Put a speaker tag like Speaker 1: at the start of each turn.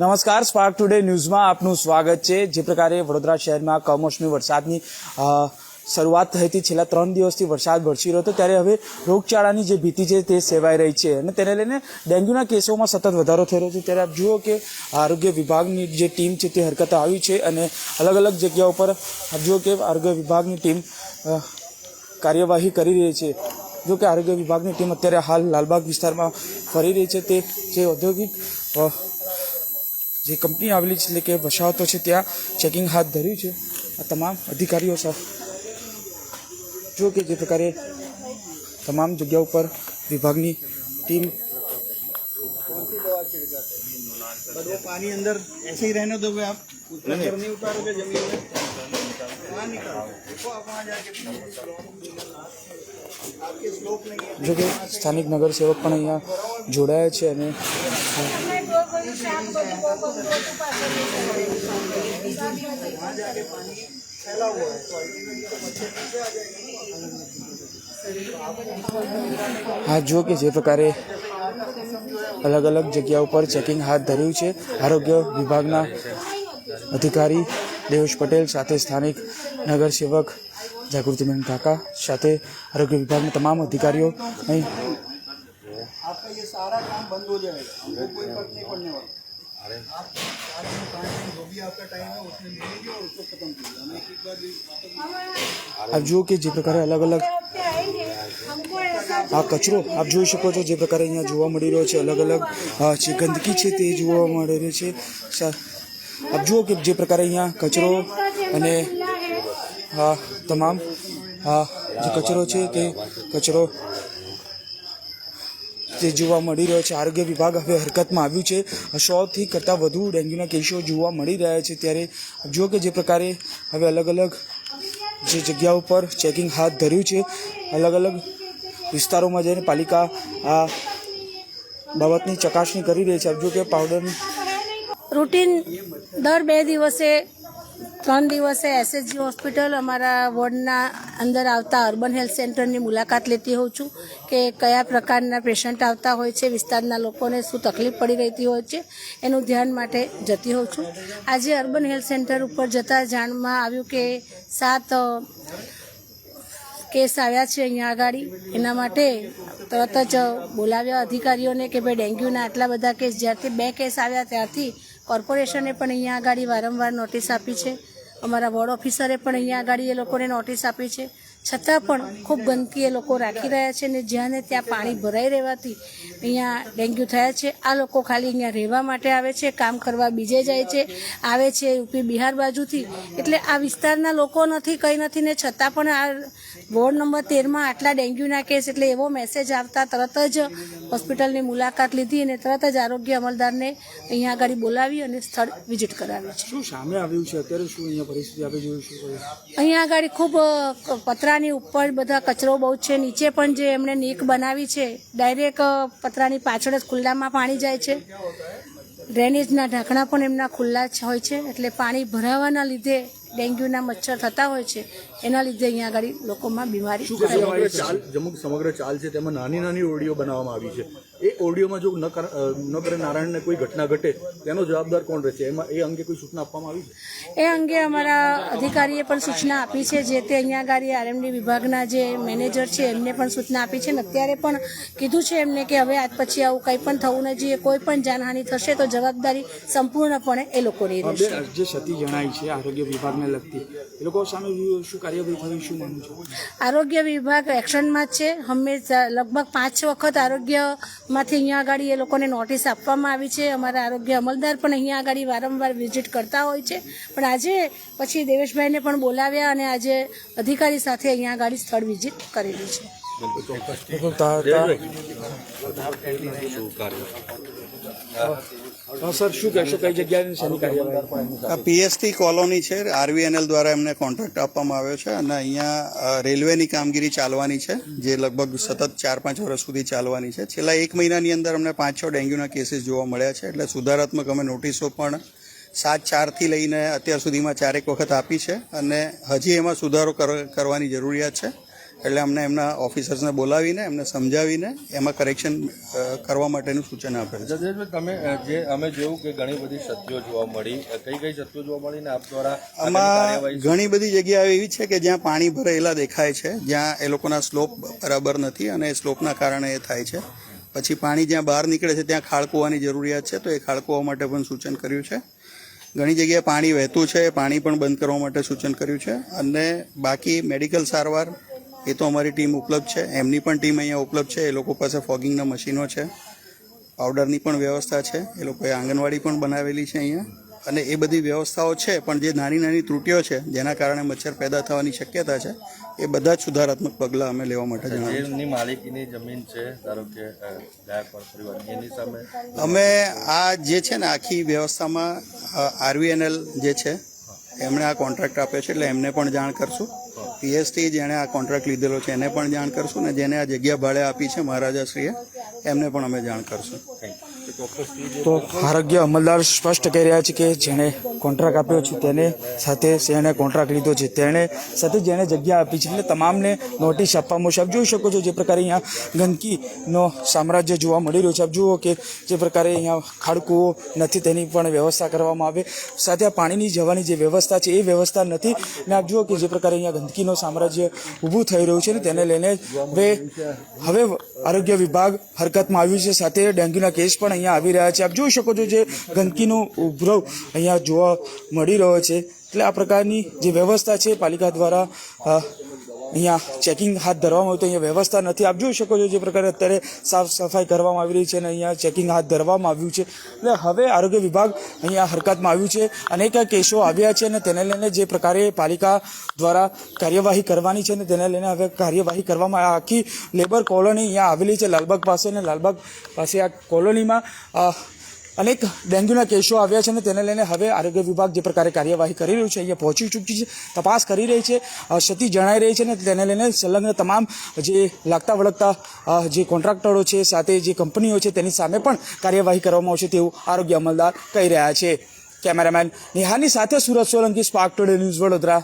Speaker 1: નમસ્કાર spark today ન્યૂઝમાં આપનું સ્વાગત છે. જે પ્રકારે વડોદરા શહેરમાં કમોસમી વરસાદની શરૂઆત થઈ હતી. છેલ્લા ત્રણ દિવસથી વરસાદ વરસી રહ્યો હતો. ત્યારે હવે રોગચાળાની જે ભીતિ છે તે સેવાઈ રહી છે અને તેને લઈને ડેન્ગ્યુના કેસોમાં સતત વધારો થઈ રહ્યો છે. ત્યારે આપ જુઓ કે આરોગ્ય વિભાગની જે ટીમ છે તે હરકત આવી છે અને અલગ અલગ જગ્યાઓ પર આપ જુઓ કે આરોગ્ય વિભાગની ટીમ કાર્યવાહી કરી રહી છે. જો કે આરોગ્ય વિભાગની ટીમ અત્યારે હાલ લાલબાગ વિસ્તારમાં ફરી રહી છે. તે જે ઔદ્યોગિક જે કંપની આવેલી છે એટલે કે વસાહતો છે ત્યાં ચેકિંગ હાથ ધર્યું છે આ તમામ અધિકારીઓ સાથે જો કે જે પ્રકારે તમામ જગ્યા ઉપર વિભાગની ટીમ
Speaker 2: बट वो पानी अंदर ऐसे ही रहने दोगे आप उसमें अंदर नहीं उतारोगे जमीन में वहाँ निकालो देखो आप वहाँ जाके आपके स्लोप नहीं है
Speaker 1: જો કે સ્થાનિક નગરસેવક પણ અહીંયા જોડાયા છે અને
Speaker 2: फैला हुआ है तो अल्टीमेटली तो मच्छर नीचे आ जाएगी
Speaker 1: હા જો કે જે પ્રકારે અલગ અલગ જગ્યા ઉપર ચેકિંગ હાથ ધર્યું છે આરોગ્ય વિભાગના અધિકારી દેવેશ પટેલ સાથે સ્થાનિક નગરસેવક જાગૃતિબેન કાકા સાથે આરોગ્ય વિભાગના તમામ અધિકારીઓ અહીં
Speaker 2: आपका ये सारा काम बंद हो जाएगा हमको कोई फर्क नहीं पड़ने वाला आप चार दिन पाँच दिन जो भी आपका टाइम है उसमें ले लीजिए और उसको खत्म कीजिए हमें एक एक बार भी वापस
Speaker 1: આપ જુઓ કે જે પ્રકારે અલગ અલગ આ કચરો આપ જોઈ શકો છો જે પ્રકારે અહીંયા જોવા મળી રહ્યો છે અલગ અલગ અ, જે ગંદકી છે તે જોવા મળી રહી છે સા- આપ જુઓ કે જે પ્રકારે અહીંયા કચરો અને આ તમામ આ જે કચરો છે તે કચરો જે જોવા મળી રહ્યો છે. આરોગ્ય વિભાગ હવે હરકતમાં આવ્યું છે. સોથી કરતાં વધુ ડેન્ગ્યુના કેસો જોવા મળી રહ્યા છે. ત્યારે જો કે જે પ્રકારે હવે અલગ અલગ જે જગ્યા ઉપર ચેકિંગ હાથ ધર્યું છે. અલગ અલગ વિસ્તારોમાં જઈને પાલિકા આ બાબતની ચકાસણી કરી રહી છે. જો કે પાવડર
Speaker 3: રૂટીન દર બે દિવસે ત્રણ દિવસે એસએસજી હોસ્પિટલ અમારા વોર્ડના અંદર આવતા અર્બન હેલ્થ સેન્ટરની મુલાકાત લેતી હોઉં છું કે કયા પ્રકારના પેશન્ટ આવતા હોય છે, વિસ્તારના લોકોને શું તકલીફ પડી રહેતી હોય છે, એનું ધ્યાન માટે જતી હોઉં છું. આજે અર્બન હેલ્થ સેન્ટર ઉપર જતાં જાણમાં આવ્યું કે સાત કેસ આવ્યા છે અહીંયા આગળ એના માટે તરત જ બોલાવ્યા અધિકારીઓને કે ભાઈ ડેન્ગ્યુના આટલા બધા કેસ જ્યારથી બે કેસ આવ્યા ત્યારથી કોર્પોરેશને પણ અહીંયા આગળ વારંવાર નોટિસ આપી છે. અમારા વોર્ડ ઓફિસરે પણ અહીંયા આગળ એ લોકોને નોટિસ આપી છે. છતાં પણ ખૂબ ગંદકી એ લોકો રાખી રહ્યા છે ને જ્યાં ને ત્યાં પાણી ભરાઈ રહેવાથી અહીંયા ડેન્ગ્યુ થયા છે. આ લોકો ખાલી અહીંયા રહેવા માટે આવે છે, કામ કરવા બીજે જાય છે, આવે છે યુપી બિહાર બાજુથી. એટલે આ વિસ્તારના લોકો નથી, કંઈ નથી ને છતાં પણ આ વોર્ડ નંબર તેરમાં આટલા ડેન્ગ્યુના કેસ એટલે એવો મેસેજ આવતા તરત જ હોસ્પિટલની મુલાકાત લીધી અને તરત જ આરોગ્ય અમલદારને અહીંયા આગળ બોલાવી અને સ્થળ વિઝિટ કરાવી છે.
Speaker 1: શું સામે આવ્યું છે? અત્યારે શું અહીંયા પરિસ્થિતિ આપણે જોયું છે
Speaker 3: અહીંયા આગળ ખૂબ પતરાની ઉપર બધા કચરો બહુ છે. નીચે પણ જે એમણે નીક બનાવી છે ડાયરેક્ટ પતરાની પાછળ જ ખુલ્લામાં પાણી જાય છે. ડ્રેનેજના ઢાંકણા પણ એમના ખુલ્લા જ હોય છે. એટલે પાણી ભરાવાના લીધે ડેન્ગ્યુના મચ્છર થતા હોય છે એના લીધે અહીંયા આગળ લોકોમાં બીમારી
Speaker 4: સમગ્ર ચાલ જમુક સમગ્ર ચાલ છે તેમાં નાની નાની ઓડિયો બનાવવામાં આવી છે. એ ઓડિયોમાં જો ન કર- કરે નારાયણને કોઈ ઘટના ઘટે તેનો જવાબદાર કોણ રહેશે? એમાં એ અંગે કોઈ સૂચના આપવામાં આવી છે?
Speaker 3: એ અંગે અમારા અધિકારીએ પણ સૂચના આપી છે જે તે અહીંયા આગળ આરએમડી વિભાગના જે મેનેજર છે એમને પણ સૂચના આપી છે. ને અત્યારે પણ કીધું છે એમને કે હવે આજ પછી આવું કંઈ પણ થવું ન જોઈએ કોઈ પણ જાનહાનિ થશે તો જવાબદારી સંપૂર્ણપણે એ લોકોની રહેશે.
Speaker 1: જે ક્ષતિ જણાય છે આરોગ્ય વિભાગને લગતી એ લોકો સામે શું કાર્યવાહી થવી શું માનું છે?
Speaker 3: આરોગ્ય વિભાગ એક્શનમાં જ છે. હંમેશા લગભગ પાંચ છ વખત આરોગ્યમાંથી અહીંયા આગળ એ લોકોને નોટિસ આપવામાં આવી છે. અમારા આરોગ્ય અમલદાર પણ અહીંયા આગળ વારંવાર વિઝિટ કરતા હોય છે. પણ આજે પછી દેવેશભાઈને પણ બોલાવ્યા અને આજે અધિકારી સાથે અહીંયા આગળ સ્થળ વિઝિટ કરેલી છે.
Speaker 1: હા, સર, શું કહેશો? કઈ જગ્યાએ શેની કાર્યવાહી?
Speaker 5: આ પીએસટી કોલોની છે, આરવીએનએલ દ્વારા એમને કોન્ટ્રાક્ટ આપવામાં આવ્યો છે અને અહીંયા રેલવેની કામગીરી ચાલવાની છે, જે લગભગ સતત ચાર પાંચ વર્ષ સુધી ચાલવાની છે. છેલ્લા એક મહિનાની અંદર અમને પાંચ છ ડેન્ગ્યુના કેસીસ જોવા મળ્યા છે, એટલે સુધારાત્મક અમે નોટિસો પણ સાત ચારથી લઈને અત્યાર સુધીમાં ચારેક વખત આપી છે અને હજી એમાં સુધારો કર- કરવાની જરૂરિયાત છે. એટલે અમને એમના ઓફિસર્સને બોલાવીને એમને સમજાવીને એમાં કરેક્શન કરવા માટેનું સૂચન આપેલ છે.
Speaker 6: તમે જે અમે જોયું કે ઘણી બધી સત્યો જોવા મળી કઈ કઈ સત્યો જોવા મળી ને આપ દ્વારા
Speaker 5: આમાં ઘણી બધી જગ્યાઓ એવી છે કે જ્યાં પાણી ભરેલા દેખાય છે જ્યાં એ લોકોના સ્લોપ બરાબર નથી અને એ સ્લોપના કારણે એ થાય છે. પછી પાણી જ્યાં બહાર નીકળે છે ત્યાં ખાળકુવાની જરૂરિયાત છે તો એ ખાળકુવા માટે પણ સૂચન કર્યું છે. ઘણી જગ્યાએ પાણી વહેતું છે પાણી પણ બંધ કરવા માટે સૂચન કર્યું છે. અને બાકી મેડિકલ સારવાર એ તો અમારી ટીમ ઉપલબ્ધ છે. એમની પણ ટીમ અહીંયા ઉપલબ્ધ છે. એ લોકો પાસે ફોગિંગના મશીનો છે. પાવડરની પણ વ્યવસ્થા છે. એ લોકોએ આંગણવાડી પણ બનાવેલી છે અહીંયા. અને એ બધી વ્યવસ્થાઓ છે પણ જે નાની નાની ત્રુટીઓ છે જેના કારણે મચ્છર પેદા થવાની શક્યતા છે એ બધા જ સુધારાત્મક પગલાં અમે લેવા માટે જણાવ્યું
Speaker 6: માલિકીની જમીન છે ધારો કે એની સામે?
Speaker 5: અમે આ જે છે ને આખી વ્યવસ્થામાં આરવીએનએલ જે છે એમણે આ કોન્ટ્રાક્ટ આપ્યો છે એટલે એમને પણ જાણ કરશું. પીએસટી જેણે આ કોન્ટ્રાક્ટ લીધેલો છે, એને પણ જાણ કરશું ને જેને આ જગ્યા ભાડે આપી છે મહારાજાશ્રીએ, એમને પણ અમે જાણ કરશું.
Speaker 1: તો આરોગ્ય અમલદાર સ્પષ્ટ કહી રહ્યા છે કે જેણે કોન્ટ્રાક્ટ આપ્યો છે, તેને સાથે જેણે કોન્ટ્રાક્ટ લીધો છે. તેણે સાથે જેણે જગ્યા આપી છે. એટલે તમામને નોટિસ આપવામાં આવશે. આપ જોઈ શકો છો જે પ્રકારે અહીંયા ગંદકીનો સામ્રાજ્ય જોવા મળી રહ્યું છે. આપ જુઓ કે જે પ્રકારે અહીંયા ખાડકુઓ નથી, તેની પણ વ્યવસ્થા કરવામાં આવે. સાથે આ પાણીની જવાની જે વ્યવસ્થા છે, એ વ્યવસ્થા નથી. ને આપ જુઓ કે જે પ્રકારે અહીંયા ગંદકીનો સામ્રાજ્ય ઊભું થઈ રહ્યું છે ને, તેને લઈને હવે હવે આરોગ્ય વિભાગ હરકતમાં આવ્યું છે. સાથે ડેન્ગ્યુના કેસ પણ અહીંયા આવી રહ્યા છે. આપ જોઈ શકો છો જે ગંદકીનો ઉભરવ અહીંયા જોવા મળી રહ્યો છે. એટલે આ પ્રકારની જે વ્યવસ્થા છે, પાલિકા દ્વારા અહીંયા ચેકિંગ હાથ ધરવામાં આવ્યું તો અહીંયા વ્યવસ્થા નથી. આપ જોઈ શકો છો જે પ્રકારે અત્યારે સાફ સફાઈ કરવામાં આવી રહી છે અને અહીંયા ચેકિંગ હાથ ધરવામાં આવ્યું છે. એટલે હવે આરોગ્ય વિભાગ અહીંયા હરકતમાં આવ્યું છે. અનેક કેસો આવ્યા છે અને તેને લઈને જે પ્રકારે પાલિકા દ્વારા કાર્યવાહી કરવાની છે અને તેને લઈને હવે કાર્યવાહી કરવામાં આખી લેબર કોલોની અહીંયા આવેલી છે લાલબાગ પાસે અને લાલબાગ પાસે આ કોલોનીમાં અનેક ડેન્ગ્યુના કેસો આવ્યા છે અને તેને લઈને હવે આરોગ્ય વિભાગ જે પ્રકારે કાર્યવાહી કરી રહ્યું છે, અહીંયા પહોંચી ચૂકી છે, તપાસ કરી રહી છે ક્ષતિ જણાઈ રહી છે અને તેને લઈને સંલગ્ન તમામ જે લાગતા વળગતા જે કોન્ટ્રાક્ટરો છે, સાથે જે કંપનીઓ છે, તેની સામે પણ કાર્યવાહી કરવામાં આવશે તેવું આરોગ્ય અમલદાર કહી રહ્યા છે. કેમેરામેન નિહાની સાથે Surat Solanki Spark Today News Vadodara.